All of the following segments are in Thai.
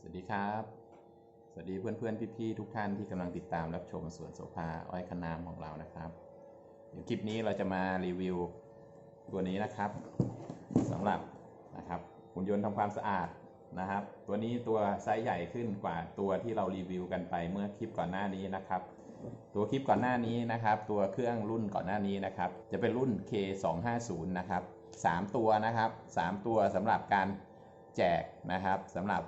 สวัสดีครับ สวัสดีเพื่อนๆ พี่ๆ ทุกท่านที่กำลังติดตามรับชมสวนโสภาอ้อยขนามของเรานะครับเดี๋ยวคลิปนี้เราจะมารีวิวตัวนี้นะครับสำหรับนะครับหุ่นยนต์ทำความสะอาดนะครับ ตัวนี้ตัวไซส์ใหญ่ขึ้นกว่าตัวที่เรารีวิวกันไปเมื่อคลิปก่อนหน้านี้นะครับ ตัวคลิปก่อนหน้านี้นะครับ ตัวเครื่องรุ่นก่อนหน้านี้นะครับ จะเป็นรุ่น K250 นะครับสามตัวนะครับสามตัวสำหรับการแจกนะครับสำหรับ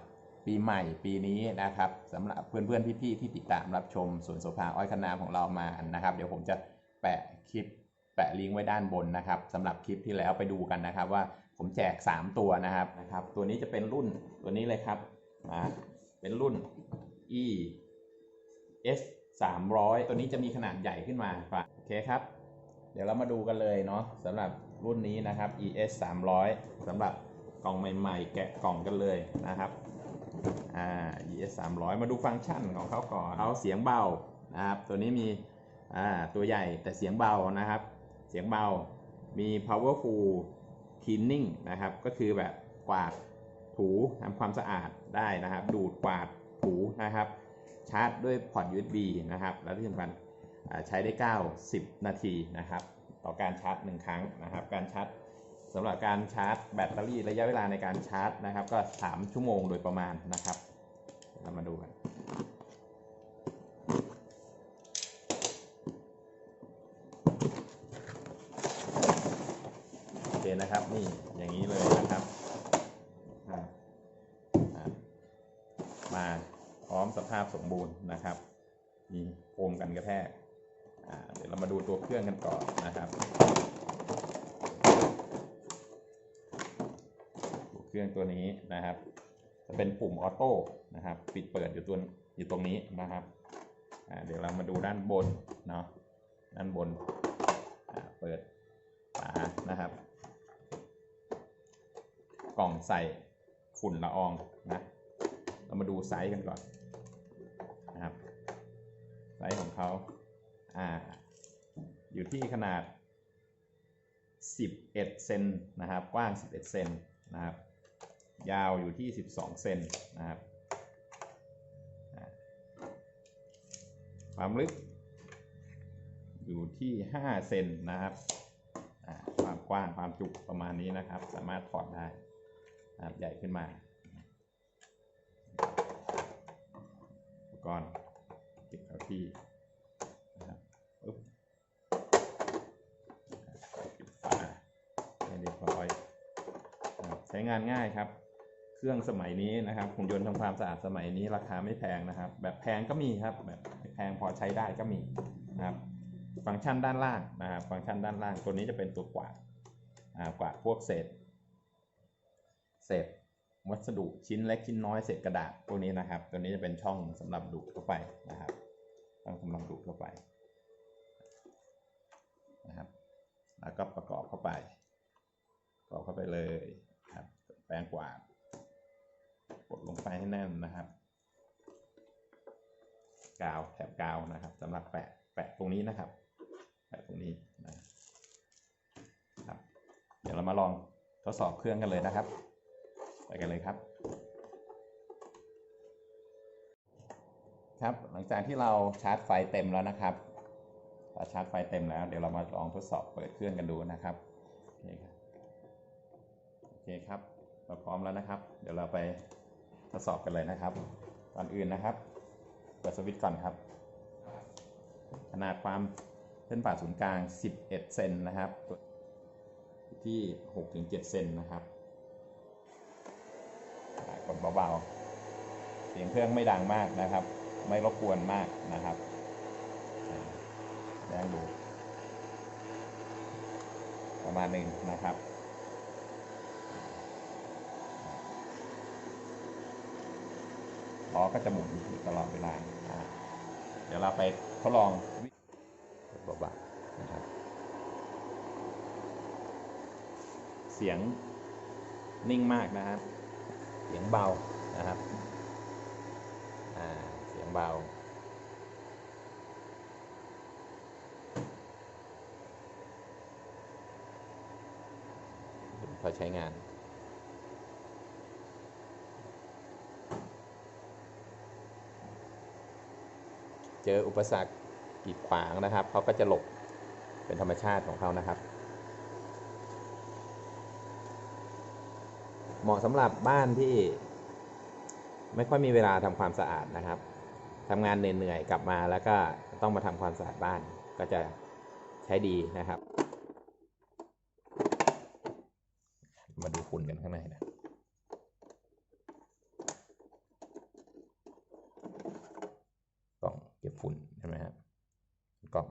ปีใหม่ปีนี้นะครับสำหรับเพื่อนๆพี่ๆที่ติดตามรับชมสวนโสภาอ้อยคณามของเรามานะครับ เดี๋ยวผมจะแปะคลิปแปะลิงก์ไว้ด้านบนนะครับสำหรับคลิปที่แล้วไปดูกันนะครับ ว่าผมแจก 3 ตัวนะครับนะครับ ตัวนี้จะเป็นรุ่นตัวนี้เลยครับนะเป็นรุ่น E S 300 ตัวนี้จะมีขนาดใหญ่ขึ้นมาครับโอเคครับ เดี๋ยวเรามาดูกันเลยเนาะสำหรับรุ่นนี้นะครับ ES 300สำหรับกล่องใหม่ ๆ แกะกล่องกันเลยนะครับ อ่า ES 300มาดูฟังก์ชันของเขาก่อนเขาเสียงเบานะครับ ตัวนี้มีอ่าตัวใหญ่แต่เสียงเบานะครับ เสียงเบา มี powerful cleaning นะครับ ก็คือแบบกวาดถูทำความสะอาดได้นะครับ ดูดกวาดถูนะครับ ชาร์จด้วยพอร์ต USB นะครับ แล้วที่สำคัญอ่าใช้ได้90นาทีนะครับ ต่อการชาร์จ 1 ครั้งนะครับ การชาร์จ สำหรับการชาร์จแบตเตอรี่ระยะเวลาในการชาร์จนะครับ ก็ 3 ชั่วโมงโดยประมาณนะครับ เรามาดูกันโอเคนะครับนี่อย่างนี้เลยนะครับมาพร้อมสภาพสมบูรณ์นะครับ มีโฟมกันกระแทกเดี๋ยวเรามาดูตัวเครื่องกันก่อนนะครับ เครื่องตัวนี้นะครับ จะเป็นปุ่มออโต้นะครับ ปิดเปิดอยู่ตัวอยู่ตรงนี้นะครับเดี๋ยวเรามาดูด้านบนเนาะด้านบนเปิดฝานะครับ กล่องใส่ฝุ่นละอองนะเรามาดูไซส์กันก่อนนะครับไซส์ของเขาอ่าอยู่ที่ขนาด 11 เซนนะครับ กว้าง 11 เซนนะครับ ยาวอยู่ที่ 12 เซนนะครับความลึกอยู่ที่ 5 เซนนะครับความกว้างความจุประมาณนี้นะครับ สามารถถอดได้นะครับใหญ่ขึ้นมา อุปกรณ์ติดเข้าที่นะครับปึ๊บปิดฝาให้เรียบร้อยใช้งานง่ายครับ เครื่องสมัยนี้นะครับหุ่นยนต์ทำความสะอาดสมัยนี้ราคาไม่แพงนะครับ แบบแพงก็มีครับ แบบแพงพอใช้ได้ก็มีนะครับ ฟังก์ชันด้านล่างนะครับฟังก์ชันด้านล่างตัวนี้จะเป็นตัวกวาดกวาดพวกเศษ เศษวัสดุชิ้นเล็กชิ้นน้อยเศษกระดาษพวกนี้นะครับ ตัวนี้จะเป็นช่องสำหรับดูดเข้าไปนะครับช่องสำหรับดูดเข้าไปนะครับ แล้วก็ประกอบเข้าไปประกอบเข้าไปเลยครับแปรงกวาด กดลงไปให้แน่นนะครับ กาวแถบกาวนะครับสำหรับแปะแปะตรงนี้นะครับ แปะตรงนี้นะครับ เดี๋ยวเรามาลองทดสอบเครื่องกันเลยนะครับ ไปกันเลยครับ ครับหลังจากที่เราชาร์จไฟเต็มแล้วนะครับเราชาร์จไฟเต็มแล้ว เดี๋ยวเรามาลองทดสอบเปิดเครื่องกันดูนะครับโอเคครับโอเคครับเราพร้อมแล้วนะครับ เดี๋ยวเราไป ทดสอบกันเลยนะครับ ก่อนอื่นนะครับ เปิดสวิตช์ก่อนครับ ขนาดความเส้นผ่าศูนย์กลาง 11 เซนนะครับ ที่ 6-7 เซนนะครับกดเบาๆ เสียงเครื่องไม่ดังมากนะครับ ไม่รบกวนมากนะครับแรงดู ประมาณหนึ่งนะครับ ล้อก็จะหมุนอยู่ตลอดเวลาเดี๋ยวเราไปทดลองเบาๆนะครับ เสียงนิ่งมากนะครับ เสียงเบานะครับเสียงเบาพอใช้งาน เจออุปสรรคกีดขวางนะครับเขาก็จะหลบเป็นธรรมชาติของเขานะครับ เหมาะสำหรับบ้านที่ไม่ค่อยมีเวลาทำความสะอาดนะครับทำงานเหนื่อยๆกลับมาแล้วก็ต้องมาทำความสะอาดบ้านก็จะใช้ดีนะครับ มาดูฝุ่นกันข้างในนะ กล่องเก็บ ฝุ่นใช่ไหมครับกล่อง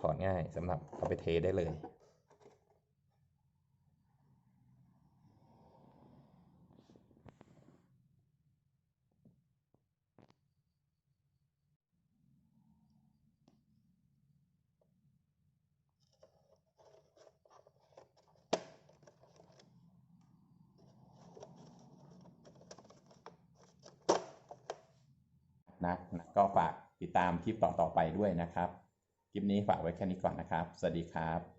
ถอดง่ายสำหรับเอาไปเทได้เลย นะนะก็ฝาก ติดตามคลิปต่อๆไปด้วยนะครับ คลิปนี้ฝากไว้แค่นี้ก่อนนะครับ สวัสดีครับ